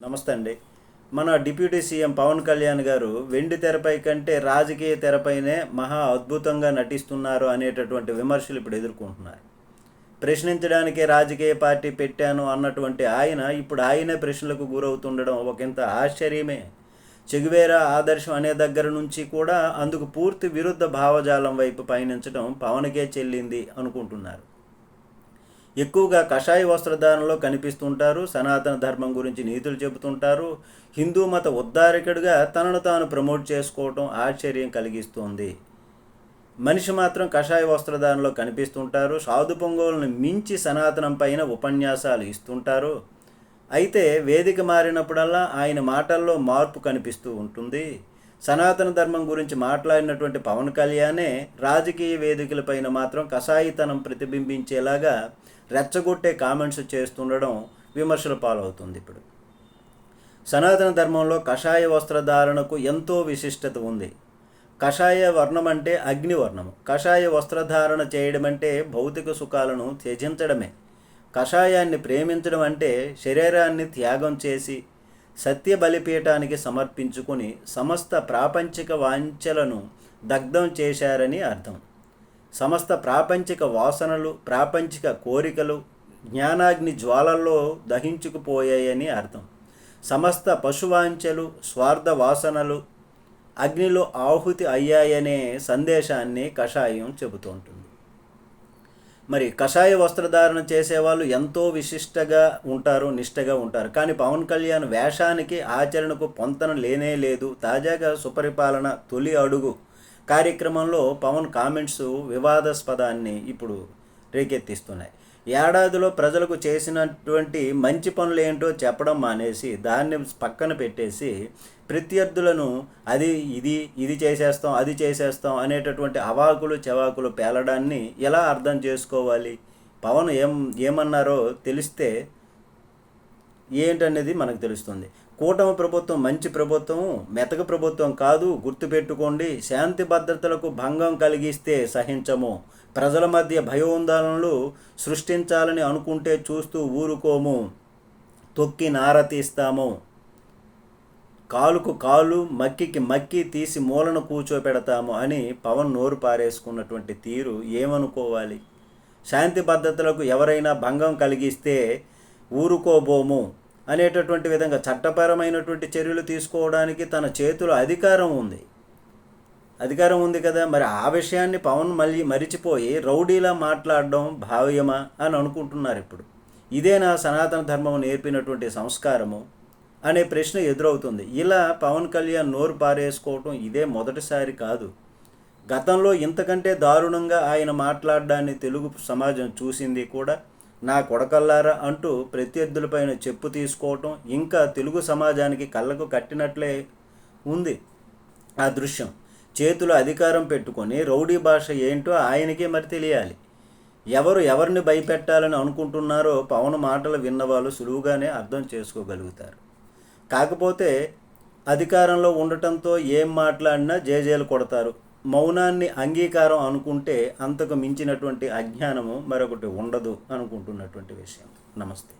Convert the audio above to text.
నమస్తే అండి. మన డిప్యూటీ సీఎం పవన్ కళ్యాణ్ గారు వెండి తెరపై కంటే రాజకీయ తెరపైనే మహా అద్భుతంగా నటిస్తున్నారు అనేటటువంటి విమర్శలు ఇప్పుడు ఎదుర్కొంటున్నారు. ప్రశ్నించడానికే రాజకీయ పార్టీ పెట్టాను అన్నటువంటి ఆయన ఇప్పుడు ఆయనే ప్రశ్నలకు గురవుతుండడం ఒకంత ఆశ్చర్యమే. చెగువేరా ఆదర్శం అనే దగ్గర నుంచి కూడా అందుకు పూర్తి విరుద్ధ భావజాలం వైపు పయనించడం పవన్కే చెల్లింది అనుకుంటున్నారు. ఎక్కువగా కషాయ వస్త్రధారణలో కనిపిస్తుంటారు సనాతన ధర్మం గురించి నీతులు చెబుతుంటారు. హిందూ మత ఉద్ధారకుడిగా తనను తాను ప్రమోట్ చేసుకోవటం ఆశ్చర్యం కలిగిస్తుంది. మనిషి మాత్రం కషాయ వస్త్రధారణలో కనిపిస్తుంటారు సాధు పొంగోలను మించి సనాతనం పైన ఉపన్యాసాలు ఇస్తుంటారు. అయితే వేదిక మారినప్పుడల్లా ఆయన మాటల్లో మార్పు కనిపిస్తూ ఉంటుంది. సనాతన ధర్మం గురించి మాట్లాడినటువంటి పవన్ కళ్యాణే రాజకీయ వేదికలపైన మాత్రం కషాయితనం ప్రతిబింబించేలాగా రెచ్చగొట్టే కామెంట్స్ చేస్తుండడం విమర్శల పాలవుతుంది ఇప్పుడు. సనాతన ధర్మంలో కషాయ వస్త్రధారణకు ఎంతో విశిష్టత ఉంది. కషాయ వర్ణం అంటే అగ్నివర్ణము కషాయ వస్త్రధారణ చేయడం అంటే భౌతిక సుఖాలను త్యజించడమే. కషాయాన్ని ప్రేమించడం అంటే శరీరాన్ని త్యాగం చేసి సత్య బలిపీఠానికి సమర్పించుకుని సమస్త ప్రాపంచిక వాంఛలను దగ్ధం చేశారని అర్థం. సమస్త ప్రాపంచిక వాసనలు ప్రాపంచిక కోరికలు జ్ఞానాగ్ని జ్వాలల్లో దహించుకుపోయాయని అర్థం. సమస్త పశువాంఛలు స్వార్థ వాసనలు అగ్నిలో ఆహుతి అయ్యాయనే సందేశాన్ని కషాయం చెబుతుంటుంది మరి కషాయ వస్త్రధారణ చేసేవాళ్ళు ఎంతో విశిష్టగా ఉంటారు నిష్టగా ఉంటారు. కానీ పవన్ కళ్యాణ్ వేషానికి ఆచరణకు పొంతన లేనే లేదు. తాజాగా సుపరిపాలన తొలి అడుగు కార్యక్రమంలో పవన్ కామెంట్స్ వివాదాస్పదాన్ని ఇప్పుడు రేకెత్తిస్తున్నాయి. ఏడాదిలో ప్రజలకు చేసినటువంటి మంచి పనులు ఏంటో చెప్పడం మానేసి దాన్ని పక్కన పెట్టేసి ప్రత్యర్థులను అది ఇది ఇది చేసేస్తాం అది చేసేస్తాం అనేటటువంటి అవాకులు చెవాకులు పేలడాన్ని ఎలా అర్థం చేసుకోవాలి? పవన్ ఏం ఏమన్నారో తెలిస్తే ఏంటనేది మనకు తెలుస్తుంది. కూటమి ప్రభుత్వం మంచి ప్రభుత్వం మెతక ప్రభుత్వం కాదు గుర్తుపెట్టుకోండి శాంతి భద్రతలకు భంగం కలిగిస్తే సహించము. ప్రజల మధ్య భయోందోళనలు సృష్టించాలని అనుకుంటే చూస్తూ ఊరుకోము. తొక్కి నారతీస్తాము కాలుకు కాలు మక్కికి మక్కి తీసి మూలను కూర్చోపెడతాము అని పవన్ నోరు పారేసుకున్నటువంటి తీరు ఏమనుకోవాలి? శాంతి భద్రతలకు ఎవరైనా భంగం కలిగిస్తే ఊరుకోబోము. అనేటటువంటి విధంగా చట్టపరమైనటువంటి చర్యలు తీసుకోవడానికి తన చేతిలో అధికారం ఉంది. అధికారం ఉంది కదా మరి ఆ విషయాన్ని పవన్ మళ్ళీ మరిచిపోయి రౌడీలా మాట్లాడడం భావ్యమా అని అనుకుంటున్నారు ఇప్పుడు. ఇదే నా సనాతన ధర్మం నేర్పినటువంటి సంస్కారము అనే ప్రశ్న ఎదురవుతుంది. ఇలా పవన్ కళ్యాణ్ నోరు పారేసుకోవటం ఇదే మొదటిసారి కాదు. గతంలో ఇంతకంటే దారుణంగా ఆయన మాట్లాడడాన్ని తెలుగు సమాజం చూసింది కూడా నా కొడకల్లారా అంటూ ప్రత్యర్థులపైన చెప్పు తీసుకోవటం ఇంకా తెలుగు సమాజానికి కళ్ళకు కట్టినట్లే ఉంది ఆ దృశ్యం. చేతులు అధికారం పెట్టుకొని రౌడీ భాష ఏంటో ఆయనకే మరి తెలియాలి. ఎవరు ఎవరిని భయపెట్టాలని అనుకుంటున్నారో పవన్ మాటలు విన్నవాళ్ళు సులువుగానే అర్థం చేసుకోగలుగుతారు. కాకపోతే అధికారంలో ఉండటంతో ఏం మాట్లాడినా జేజేలు కొడతారు. మౌనాన్ని అంగీకారం అనుకుంటే అంతకు మించినటువంటి అజ్ఞానము మరొకటి ఉండదు అనుకుంటున్నటువంటి విషయం. నమస్తే.